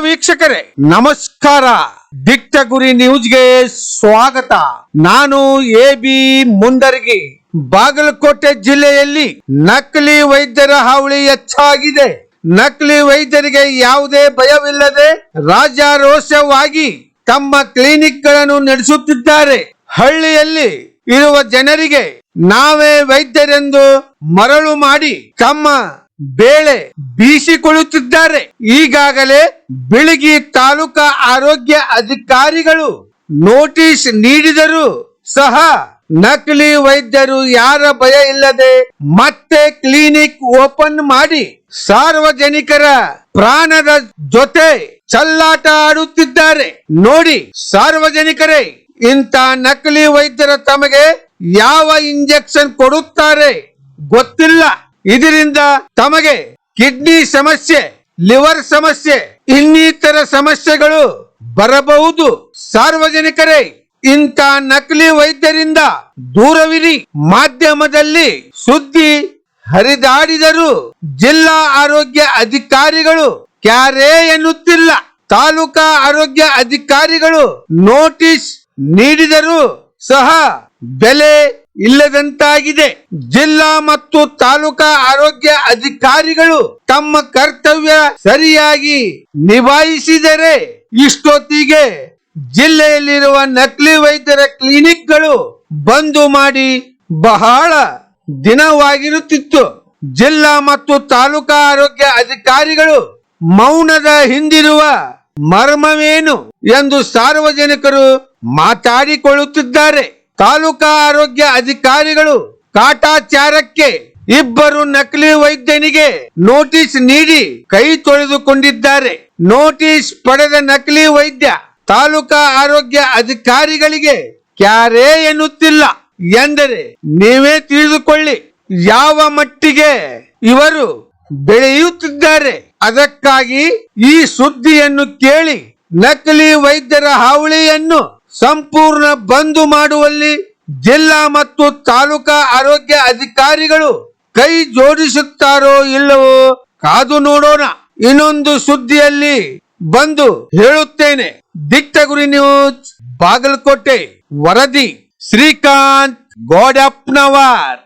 ವೀಕ್ಷಕರೇ, ನಮಸ್ಕಾರ. ದಿಟ್ಟ ಗುರಿ ನ್ಯೂಸ್ಗೆ ಸ್ವಾಗತ. ನಾನು ಎ ಬಿ ಮುಂದರ್ಗಿ ಬಾಗಲಕೋಟೆ ಜಿಲ್ಲೆಯಲ್ಲಿ ನಕಲಿ ವೈದ್ಯರ ಹಾವಳಿ ಹೆಚ್ಚಾಗಿದೆ. ನಕಲಿ ವೈದ್ಯರಿಗೆ ಯಾವುದೇ ಭಯವಿಲ್ಲದೆ ರಾಜಾರೋಷವಾಗಿ ತಮ್ಮ ಕ್ಲಿನಿಕ್ಗಳನ್ನು ನಡೆಸುತ್ತಿದ್ದಾರೆ. ಹಳ್ಳಿಯಲ್ಲಿ ಇರುವ ಜನರಿಗೆ ನಾವೇ ವೈದ್ಯರೆಂದು ಮರಳು ಮಾಡಿ ತಮ್ಮ ಬೇಳೆ ಬೀಸಿಕೊಳ್ಳುತ್ತಿದ್ದಾರೆ. ಈಗಾಗಲೇ ಬೆಳಗಿ ತಾಲೂಕಾ ಆರೋಗ್ಯ ಅಧಿಕಾರಿಗಳು ನೋಟಿಸ್ ನೀಡಿದರೂ ಸಹ ನಕಲಿ ವೈದ್ಯರು ಯಾರ ಭಯ ಇಲ್ಲದೆ ಮತ್ತೆ ಕ್ಲಿನಿಕ್ ಓಪನ್ ಮಾಡಿ ಸಾರ್ವಜನಿಕರ ಪ್ರಾಣದ ಜೊತೆ ಚಲ್ಲಾಟ ಆಡುತ್ತಿದ್ದಾರೆ. ನೋಡಿ ಸಾರ್ವಜನಿಕರೇ, ಇಂಥ ನಕಲಿ ವೈದ್ಯರ ತಮಗೆ ಯಾವ ಇಂಜೆಕ್ಷನ್ ಕೊಡುತ್ತಾರೆ ಗೊತ್ತಿಲ್ಲ. ಇದರಿಂದ ತಮಗೆ ಕಿಡ್ನಿ ಸಮಸ್ಯೆ, ಲಿವರ್ ಸಮಸ್ಯೆ, ಇನ್ನಿತರ ಸಮಸ್ಯೆಗಳು ಬರಬಹುದು. ಸಾರ್ವಜನಿಕರೇ, ಇಂಥ ನಕಲಿ ವೈದ್ಯರಿಂದ ದೂರವಿರಿ. ಮಾಧ್ಯಮದಲ್ಲಿ ಸುದ್ದಿ ಹರಿದಾಡಿದರು ಜಿಲ್ಲಾ ಆರೋಗ್ಯ ಅಧಿಕಾರಿಗಳು ಕ್ಯಾರೇ ಎನ್ನುತ್ತಿಲ್ಲ. ತಾಲೂಕಾ ಆರೋಗ್ಯ ಅಧಿಕಾರಿಗಳು ನೋಟಿಸ್ ನೀಡಿದರೂ ಸಹ ಬೆಲೆ ಇಲ್ಲದಂತಾಗಿದೆ. ಜಿಲ್ಲಾ ಮತ್ತು ತಾಲೂಕಾ ಆರೋಗ್ಯ ಅಧಿಕಾರಿಗಳು ತಮ್ಮ ಕರ್ತವ್ಯ ಸರಿಯಾಗಿ ನಿಭಾಯಿಸಿದರೆ ಇಷ್ಟೊತ್ತಿಗೆ ಜಿಲ್ಲೆಯಲ್ಲಿರುವ ನಕಲಿ ವೈದ್ಯರ ಕ್ಲಿನಿಕ್ಗಳು ಬಂದು ಮಾಡಿ ಬಹಳ ದಿನವಾಗಿರುತ್ತಿತ್ತು. ಜಿಲ್ಲಾ ಮತ್ತು ತಾಲೂಕಾ ಆರೋಗ್ಯ ಅಧಿಕಾರಿಗಳು ಮೌನದ ಹಿಂದಿರುವ ಮರ್ಮವೇನು ಎಂದು ಸಾರ್ವಜನಿಕರು ಮಾತಾಡಿಕೊಳ್ಳುತ್ತಿದ್ದಾರೆ. ತಾಲೂಕಾ ಆರೋಗ್ಯ ಅಧಿಕಾರಿಗಳು ಕಾಟಾಚಾರಕ್ಕೆ ಇಬ್ಬರು ನಕಲಿ ವೈದ್ಯನಿಗೆ ನೋಟಿಸ್ ನೀಡಿ ಕೈ ತೊಳೆದುಕೊಂಡಿದ್ದಾರೆ. ನೋಟಿಸ್ ಪಡೆದ ನಕಲಿ ವೈದ್ಯ ತಾಲೂಕಾ ಆರೋಗ್ಯ ಅಧಿಕಾರಿಗಳಿಗೆ ಕ್ಯಾರೇ ಎನ್ನುತ್ತಿಲ್ಲ ಎಂದರೆ ನೀವೇ ತಿಳಿದುಕೊಳ್ಳಿ. ಯಾವ ಮಟ್ಟಿಗೆ ಇವರು ಬೆಳೆಯುತ್ತಿದ್ದಾರೆ. ಅದಕ್ಕಾಗಿ ಈ ಸುದ್ದಿಯನ್ನು ಕೇಳಿ ನಕಲಿ ವೈದ್ಯರ ಹಾವಳಿಯನ್ನು ಸಂಪೂರ್ಣ ಬಂದು ಮಾಡುವಲ್ಲಿ ಜಿಲ್ಲಾ ಮತ್ತು ತಾಲೂಕಾ ಆರೋಗ್ಯ ಅಧಿಕಾರಿಗಳು ಕೈ ಜೋಡಿಸುತ್ತಾರೋ ಇಲ್ಲವೋ ಕಾದು ನೋಡೋಣ. ಇನ್ನೊಂದು ಸುದ್ದಿಯಲ್ಲಿ ಬಂದು ಹೇಳುತ್ತೇನೆ. ದಿಟ್ಟಗುರಿ ನ್ಯೂಸ್, ಬಾಗಲಕೋಟೆ, ವರದಿ, ಶ್ರೀಕಾಂತ್ ಗೋಡಪ್ಪನವರ್